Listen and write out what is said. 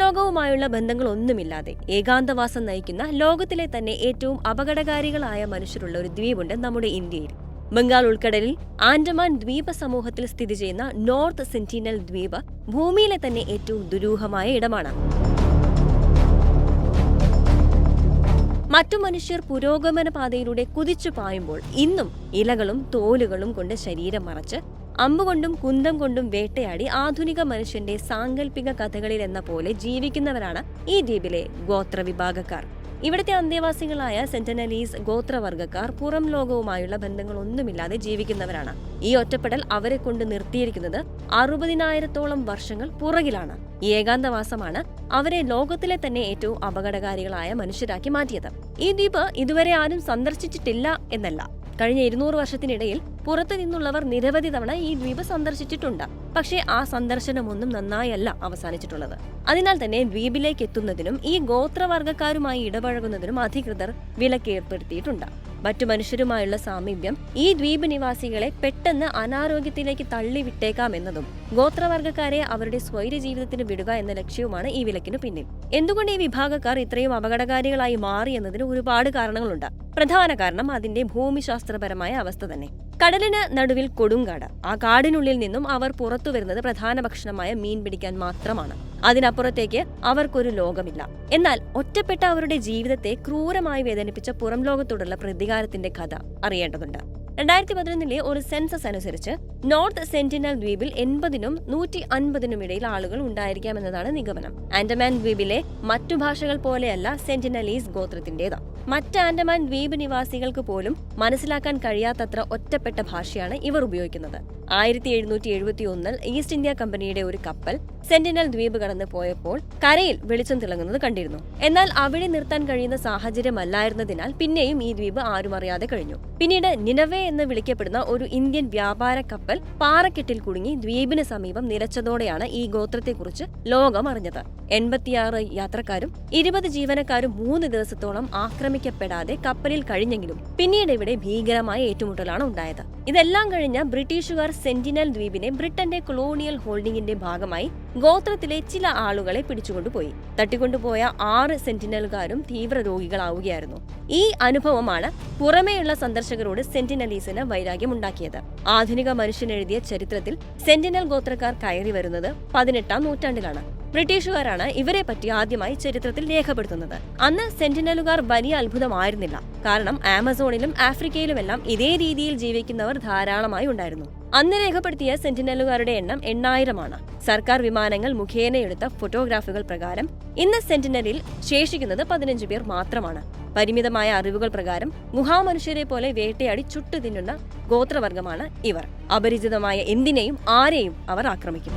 ലോകവുമായുള്ള ബന്ധങ്ങളൊന്നുമില്ലാതെ ഏകാന്തവാസം നയിക്കുന്ന ലോകത്തിലെ തന്നെ ഏറ്റവും അപകടകാരികളായ മനുഷ്യരുള്ള ഒരു ദ്വീപുണ്ട് നമ്മുടെ ഇന്ത്യയിൽ. ബംഗാൾ ഉൾക്കടലിൽ ആൻഡമാൻ ദ്വീപ സമൂഹത്തിൽ സ്ഥിതി ചെയ്യുന്ന നോർത്ത് സെന്റിനൽ ദ്വീപ് ഭൂമിയിലെ തന്നെ ഏറ്റവും ദുരൂഹമായ ഇടമാണ്. മറ്റു മനുഷ്യർ പുരോഗമന പാതയിലൂടെ കുതിച്ചു പായുമ്പോൾ ഇന്നും ഇലകളും തോലുകളും കൊണ്ട് ശരീരം മറച്ച് അമ്പുകൊണ്ടും കുന്തം കൊണ്ടും വേട്ടയാടി ആധുനിക മനുഷ്യന്റെ സാങ്കല്പിക കഥകളിൽ എന്ന പോലെ ജീവിക്കുന്നവരാണ് ഈ ദ്വീപിലെ ഗോത്രവിഭാഗക്കാർ. ഇവിടുത്തെ അന്തേവാസികളായ സെന്റനലീസ് ഗോത്രവർഗക്കാർ പുറം ലോകവുമായുള്ള ബന്ധങ്ങളൊന്നുമില്ലാതെ ജീവിക്കുന്നവരാണ്. ഈ ഒറ്റപ്പെടൽ അവരെ കൊണ്ട് നിർത്തിയിരിക്കുന്നത് അറുപതിനായിരത്തോളം വർഷങ്ങൾ പുറകിലാണ്. ഈ ഏകാന്തവാസമാണ് അവരെ ലോകത്തിലെ തന്നെ ഏറ്റവും അപകടകാരികളായ മനുഷ്യരാക്കി മാറ്റിയത്. ഈ ദ്വീപ് ഇതുവരെ ആരും സന്ദർശിച്ചിട്ടില്ല എന്നല്ല. കഴിഞ്ഞ ഇരുന്നൂറ് വർഷത്തിനിടയിൽ പുറത്തു നിന്നുള്ളവർ നിരവധി തവണ ഈ ദ്വീപ് സന്ദർശിച്ചിട്ടുണ്ട്. പക്ഷേ ആ സന്ദർശനമൊന്നും നന്നായല്ല അവസാനിച്ചിട്ടുള്ളത്. അതിനാൽ തന്നെ ദ്വീപിലേക്ക് എത്തുന്നതിനും ഈ ഗോത്രവർഗക്കാരുമായി ഇടപഴകുന്നതിനും അധികൃതർ വിലക്കേർപ്പെടുത്തിയിട്ടുണ്ട്. മറ്റു മനുഷ്യരുമായുള്ള സാമീപ്യം ഈ ദ്വീപ് നിവാസികളെ പെട്ടെന്ന് അനാരോഗ്യത്തിലേക്ക് തള്ളിവിട്ടേക്കാമെന്നതും ഗോത്രവർഗക്കാരെ അവരുടെ സ്വൈര ജീവിതത്തിന് വിടുക എന്ന ലക്ഷ്യവുമാണ് ഈ വിലക്കിനു പിന്നിൽ. എന്തുകൊണ്ട് ഈ വിഭാഗക്കാർ ഇത്രയും അപകടകാരികളായി മാറി എന്നതിന് ഒരുപാട് കാരണങ്ങളുണ്ട്. പ്രധാന കാരണം അതിന്റെ ഭൂമിശാസ്ത്രപരമായ അവസ്ഥ തന്നെ. കടലിന് നടുവിൽ കൊടുങ്കാട്. ആ കാടിനുള്ളിൽ നിന്നും അവർ പുറത്തു വരുന്നത് പ്രധാന ഭക്ഷണമായ മീൻ പിടിക്കാൻ മാത്രമാണ്. അതിനപ്പുറത്തേക്ക് അവർക്കൊരു ലോകമില്ല. എന്നാൽ ഒറ്റപ്പെട്ട അവരുടെ ജീവിതത്തെ ക്രൂരമായി വേദനിപ്പിച്ച പുറം ലോകത്തോടുള്ള പ്രതികാരത്തിന്റെ കഥ അറിയേണ്ടതുണ്ട്. രണ്ടായിരത്തി പതിനൊന്നിലെ ഒരു സെൻസസ് അനുസരിച്ച് നോർത്ത് സെന്റിനൽ ദ്വീപിൽ എൺപതിനും നൂറ്റി അൻപതിനും ഇടയിൽ ആളുകൾ ഉണ്ടായിരിക്കാമെന്നതാണ് നിഗമനം. ആൻഡമാൻ ദ്വീപിലെ മറ്റു ഭാഷകൾ പോലെയല്ല സെന്റിനലീസ് ഗോത്രത്തിന്റേത്. മറ്റ് ആൻഡമാൻ ദ്വീപ് നിവാസികൾക്ക് പോലും മനസ്സിലാക്കാൻ കഴിയാത്തത്ര ഒറ്റപ്പെട്ട ഭാഷയാണ് ഇവർ ഉപയോഗിക്കുന്നത്. ആയിരത്തി എഴുന്നൂറ്റി എഴുപത്തി ഒന്നിൽ ഈസ്റ്റ് ഇന്ത്യ കമ്പനിയുടെ ഒരു കപ്പൽ സെന്റിനൽ ദ്വീപ് കടന്നു പോയപ്പോൾ കരയിൽ വെളിച്ചം തിളങ്ങുന്നത് കണ്ടിരുന്നു. എന്നാൽ അവിടെ നിർത്താൻ കഴിയുന്ന സാഹചര്യമല്ലായിരുന്നതിനാൽ പിന്നെയും ഈ ദ്വീപ് ആരും അറിയാതെ കഴിഞ്ഞു. പിന്നീട് നിനവേ എന്ന് വിളിക്കപ്പെടുന്ന ഒരു ഇന്ത്യൻ വ്യാപാര കപ്പൽ പാറക്കെട്ടിൽ കുടുങ്ങി ദ്വീപിന് സമീപം നിലച്ചതോടെയാണ് ഈ ഗോത്രത്തെക്കുറിച്ച് ലോകം അറിഞ്ഞത്. എൺപത്തിയാറ് യാത്രക്കാരും ഇരുപത് ജീവനക്കാരും മൂന്ന് ദിവസത്തോളം ആക്രമിക്കപ്പെടാതെ കപ്പലിൽ കഴിഞ്ഞെങ്കിലും പിന്നീട് ഇവിടെ ഭീകരമായ ഏറ്റുമുട്ടലാണ് ഉണ്ടായത്. ഇതെല്ലാം കഴിഞ്ഞ ബ്രിട്ടീഷുകാർ സെന്റിനൽ ദ്വീപിനെ ബ്രിട്ടന്റെ കൊളോണിയൽ ഹോൾഡിംഗിന്റെ ഭാഗമായി ഗോത്രത്തിലെ ചില ആളുകളെ പിടിച്ചുകൊണ്ടുപോയി. തട്ടിക്കൊണ്ടുപോയ ആറ് സെന്റിനലുകാരും തീവ്ര രോഗികളാവുകയായിരുന്നു ഈ അനുഭവമാണ് പുറമേയുള്ള സന്ദർശകരോട് സെന്റിനലീസിന് വൈരാഗ്യമുണ്ടാക്കിയത്. ആധുനിക മനുഷ്യനെഴുതിയ ചരിത്രത്തിൽ സെന്റിനൽ ഗോത്രക്കാർ കയറി വരുന്നത് പതിനെട്ടാം നൂറ്റാണ്ടിലാണ്. ബ്രിട്ടീഷുകാരാണ് ഇവരെ പറ്റി ആദ്യമായി ചരിത്രത്തിൽ രേഖപ്പെടുത്തുന്നത്. അന്ന് സെന്റിനലുകാർ വലിയ അത്ഭുതമായിരുന്നില്ല. കാരണം ആമസോണിലും ആഫ്രിക്കയിലുമെല്ലാം ഇതേ രീതിയിൽ ജീവിക്കുന്നവർ ധാരാളമായി ഉണ്ടായിരുന്നു. അന്ന് രേഖപ്പെടുത്തിയ സെന്റിനലുകാരുടെ എണ്ണം എണ്ണായിരമാണ്. സർക്കാർ വിമാനങ്ങൾ മുഖേന എടുത്ത ഫോട്ടോഗ്രാഫുകൾ പ്രകാരം ഇന്ന് സെന്റിനലിൽ ശേഷിക്കുന്നത് പതിനഞ്ച് പേർ മാത്രമാണ്. പരിമിതമായ അറിവുകൾ പ്രകാരം ഗുഹാമനുഷ്യരെ പോലെ വേട്ടയാടി ചുട്ടു തിന്നുന്ന ഗോത്രവർഗമാണ് ഇവർ. അപരിചിതമായ എന്തിനേയും ആരെയും അവർ ആക്രമിക്കും.